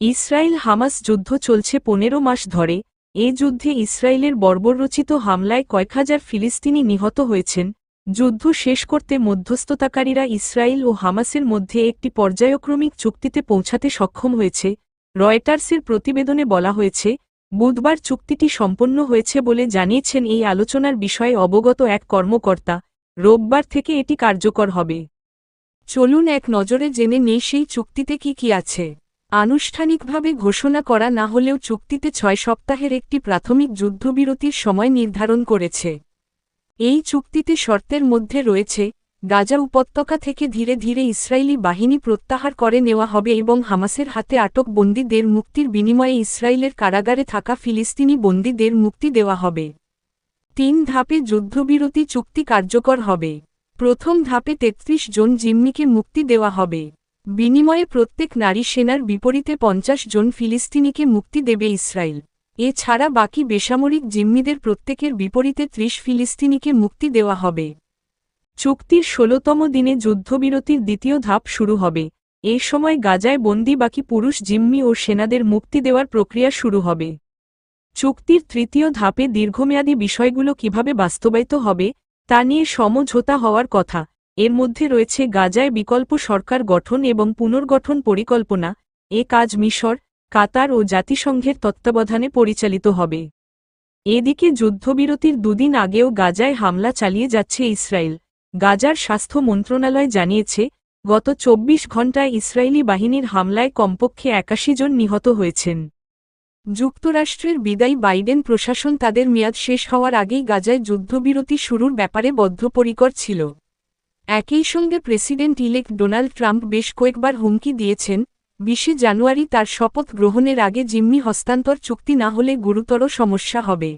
Israel Hamas যুদ্ধ চলছে পনেরো মাস ধরে। এ যুদ্ধে ইসরায়েলের বর্বররচিত হামলায় কয়েক হাজার ফিলিস্তিনি নিহত হয়েছেন। যুদ্ধ শেষ করতে মধ্যস্থতাকারীরা ইসরায়েল ও হামাসের মধ্যে একটি পর্যায়ক্রমিক চুক্তিতে পৌঁছাতে সক্ষম হয়েছে। রয়টার্সের প্রতিবেদনে বলা হয়েছে, বুধবার চুক্তিটি সম্পন্ন হয়েছে বলে জানিয়েছেন এই আলোচনার বিষয়ে অবগত এক কর্মকর্তা। রোববার থেকে এটি কার্যকর হবে। চলুন এক নজরে জেনে নেই সেই চুক্তিতে কি কি আছে। আনুষ্ঠানিকভাবে ঘোষণা করা না হলেও চুক্তিতে ছয় সপ্তাহের একটি প্রাথমিক যুদ্ধবিরতির সময় নির্ধারণ করেছে। এই চুক্তিতে শর্তের মধ্যে রয়েছে, গাজা উপত্যকা থেকে ধীরে ধীরে ইসরায়েলি বাহিনী প্রত্যাহার করে নেওয়া হবে এবং হামাসের হাতে আটক বন্দীদের মুক্তির বিনিময়ে ইসরায়েলের কারাগারে থাকা ফিলিস্তিনি বন্দীদের মুক্তি দেওয়া হবে। তিন ধাপে যুদ্ধবিরতি চুক্তি কার্যকর হবে। প্রথম ধাপে ৩৩ জন জিম্মিকে মুক্তি দেওয়া হবে। বিনিময়ে প্রত্যেক নারী সেনার বিপরীতে পঞ্চাশ জন ফিলিস্তিনিকে মুক্তি দেবে ইসরায়েল। এছাড়া বাকি বেসামরিক জিম্মিদের প্রত্যেকের বিপরীতে ত্রিশ ফিলিস্তিনিকে মুক্তি দেওয়া হবে। চুক্তির ষোলতম দিনে যুদ্ধবিরতির দ্বিতীয় ধাপ শুরু হবে। এ সময় গাজায় বন্দি বাকি পুরুষ জিম্মি ও সেনাদের মুক্তি দেওয়ার প্রক্রিয়া শুরু হবে। চুক্তির তৃতীয় ধাপে দীর্ঘমেয়াদী বিষয়গুলো কীভাবে বাস্তবায়িত হবে, তা নিয়ে সমঝোতা হওয়ার কথা। এর মধ্যে রয়েছে গাজায় বিকল্প সরকার গঠন এবং পুনর্গঠন পরিকল্পনা, এ কাজ মিশর, কাতার ও জাতিসংঘের তত্ত্বাবধানে পরিচালিত হবে। এদিকে যুদ্ধবিরতির দুদিন আগেও গাজায় হামলা চালিয়ে যাচ্ছে ইসরায়েল। গাজার স্বাস্থ্য মন্ত্রণালয় জানিয়েছে, গত ২৪ ঘণ্টায় ইসরায়েলি বাহিনীর হামলায় কমপক্ষে একাশি জন নিহত হয়েছেন। যুক্তরাষ্ট্রের বিদায়ী বাইডেন প্রশাসন তাদের মেয়াদ শেষ হওয়ার আগেই গাজায় যুদ্ধবিরতি শুরুর ব্যাপারে বদ্ধপরিকর ছিল। একই সঙ্গে প্রেসিডেন্ট ইলেক্ট ডোনাল্ড ট্রাম্প বেশ কয়েকবার হুমকি দিয়েছেন, বিশে জানুয়ারি তার শপথ গ্রহণের আগে জিম্মি হস্তান্তর চুক্তি না হলে গুরুতর সমস্যা হবে।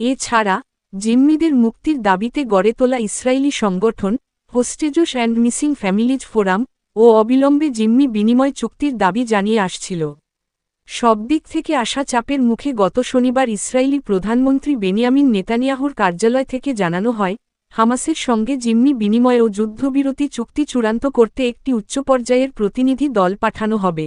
এছাড়া, জিম্মিদের মুক্তির দাবিতে গড়ে তোলা ইসরায়েলি সংগঠন, hostages and missing families forum, ও অবিলম্বে জিম্মি বিনিময় চুক্তির দাবি জানিয়ে আসছিল। সব দিক থেকে আসা চাপের মুখে গত শনিবার ইসরায়েলি প্রধানমন্ত্রী বেনিয়ামিন নেতানিয়াহুর কার্যালয় থেকে জানানো হয় হামাসের সঙ্গে জিম্মি বিনিময় ও যুদ্ধবিরতি চুক্তি চূড়ান্ত করতে একটি উচ্চ পর্যায়ের প্রতিনিধি দল পাঠানো হবে।